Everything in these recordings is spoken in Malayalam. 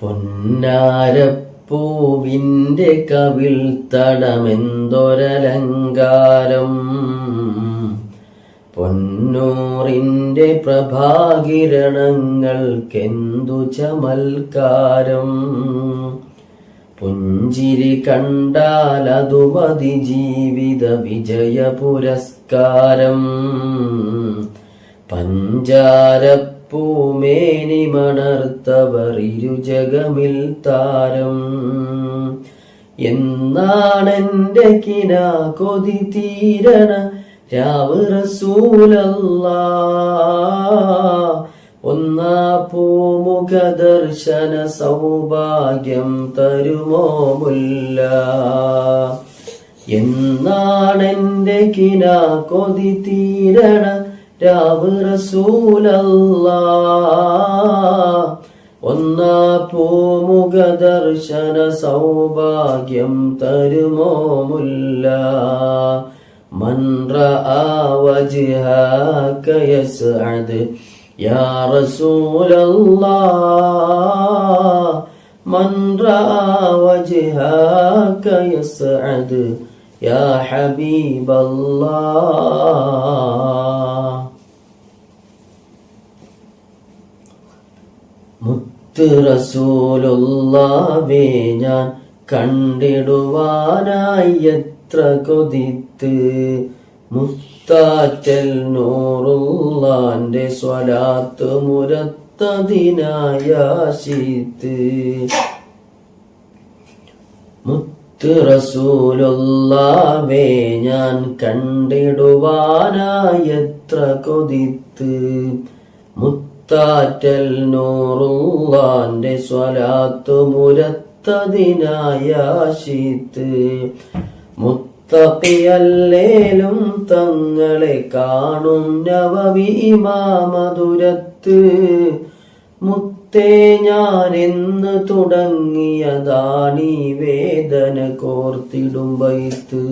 പൊന്നാരപ്പൂവിന്റെ കവിൾ തടമെന്തൊരലങ്കാരം? പൊന്നൂറിന്റെ പ്രഭാകിരണങ്ങൾക്കെന്തു ചമൽക്കാരം? പുഞ്ചിരി കണ്ടാൽ അതു മതി ജീവിത വിജയ പുരസ്കാരം. പഞ്ചാരപ്പൂമേനി മണർത്തവർ ഇരുജഗമിൽ താരം. എന്നാണെന്റെ കിന കൊതി തീരണ രാവ് റസൂലല്ല ഒന്നാ പൂമുഖ ദർശന സൗഭാഗ്യം തരുമോ മുല്ല. എന്നാണെന്റെ കിന കൊതി തീരണ داو رسول الله. ونا قومو قدر شنا صوبا يمتر موم الله. من راى وجهك يسعد. يا رسول الله. من راى وجهك يسعد. يا حبيب الله. റസൂലുള്ളവേ ഞാൻ കണ്ടിടുവാനായി എത്ര കൊതിത്ത്. മുത്താറ്റൽ നൂറുള്ളാന്റെ സ്വലാത്ത് മുരത്തതിനായാശീത്ത്. മുത്ത് റസൂലുള്ളവേ ഞാൻ കണ്ടിടുവാനായി എത്ര കൊതിത്ത്. മുത്ത് മുത്താറ്റൽ നൂറുള്ളാന്റെ സ്വലാത്ത് മുരത്തതിനായ ആശിത്ത് മുത്തപ്പിയല്ലേലും തങ്ങളെ കാണും നവവി മാമധുരത്ത് മുത്തേ ഞാനെന്ന് തുടങ്ങിയതാണീ വേദന കോർത്തിടും വൈത്ത്.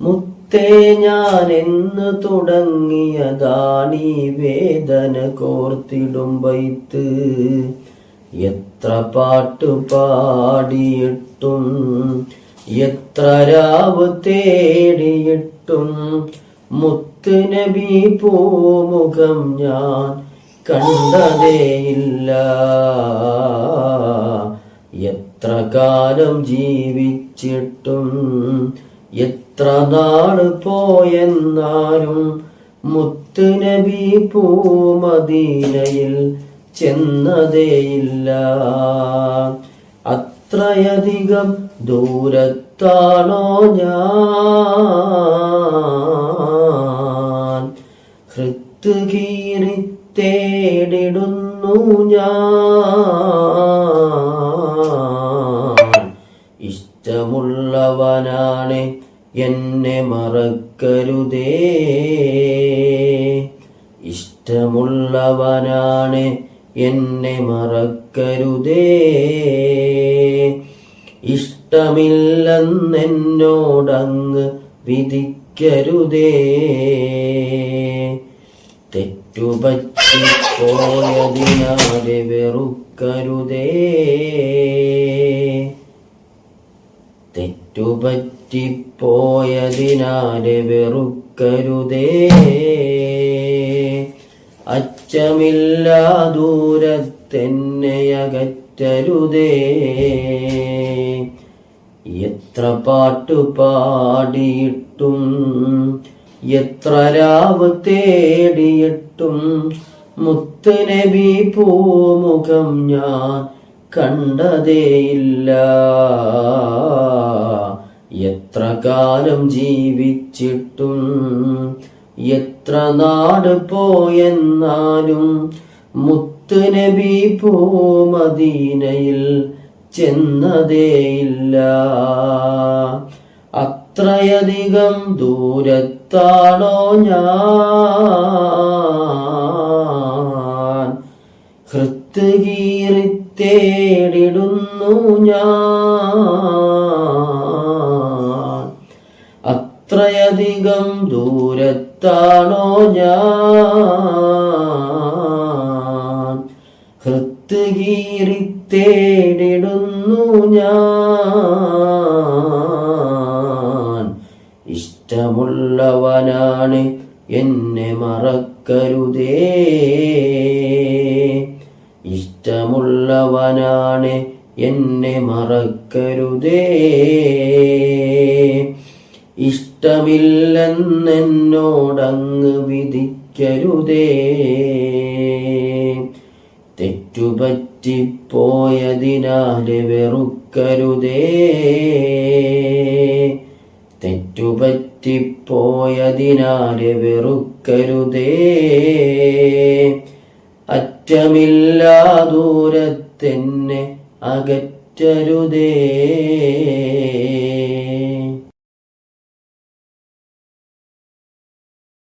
മുത്തേ ഞാൻ എന്ന് തുടങ്ങിയതാണീ വേദന കോർത്തിടും വൈത്ത്. എത്ര പാട്ടു പാടിയിട്ടും എത്ര രാവ് തേടിയിട്ടും മുത്ത് നബി പൂമുഖം ഞാൻ കണ്ടതേയില്ല എത്ര കാലം ജീവിച്ചിട്ടും എത്ര നാൾ പോയെന്നാലും മുത്ത് നബി പൂമദീനയിൽ ചെന്നതേയില്ല. അത്രയധികം ദൂരത്താണോ ഞാൻ? ഹൃത്ത് കീറി തേടിടുന്നു ഞാൻ. ഇഷ്ടമുള്ളവനാണ് എന്നെ മറക്കരുതേ. ഇഷ്ടമുള്ളവനാണ് എന്നെ മറക്കരുതേ. ഇഷ്ടമില്ലെന്നെന്നോടങ്ങ് വിധിക്കരുതേ. തെറ്റുപറ്റി പോയതിനാലെ വെറുക്കരുതേ. തെറ്റുപറ്റി പോയതിനാലെ വെറുക്കരുതേ. അച്ചമില്ലാ ദൂരത്തെന്നെ അകറ്റരുതേ എത്ര പാട്ടു പാടിയിട്ടും എത്ര രാവ് തേടിയിട്ടും മുത്ത് നബി പൂമുഖം ഞാൻ കണ്ടതേയില്ല. എത്ര കാലം ജീവിച്ചിട്ടും എത്ര നാട് പോയെന്നാലും മുത്ത് നബി പോ മദീനയിൽ ചെന്നതേയില്ല അത്രയധികം ദൂരത്താണോ ഞാൻ? ഹൃത്ത് കീറി തേടിടുന്നു ഞാൻ. എത്രയധികം ദൂരത്താണോ ഞാൻ? ഹൃത്തുകീറിത്തേടിടുന്നു ഞാൻ. ഇഷ്ടമുള്ളവനാണ് എന്നെ മറക്കരുതേ. ഇഷ്ടമുള്ളവനാണ് എന്നെ മറക്കരുതേ. ഇഷ്ടമില്ലെന്നെന്നോടങ്ങ് വിധിക്കരുതേ. തെറ്റുപറ്റിപ്പോയതിനാലെ വെറുക്കരുതേ. തെറ്റുപറ്റിപ്പോയതിനാലെ വെറുക്കരുതേ. അറ്റമില്ലാ ദൂരത്തെന്നെ അകറ്റരുതേ.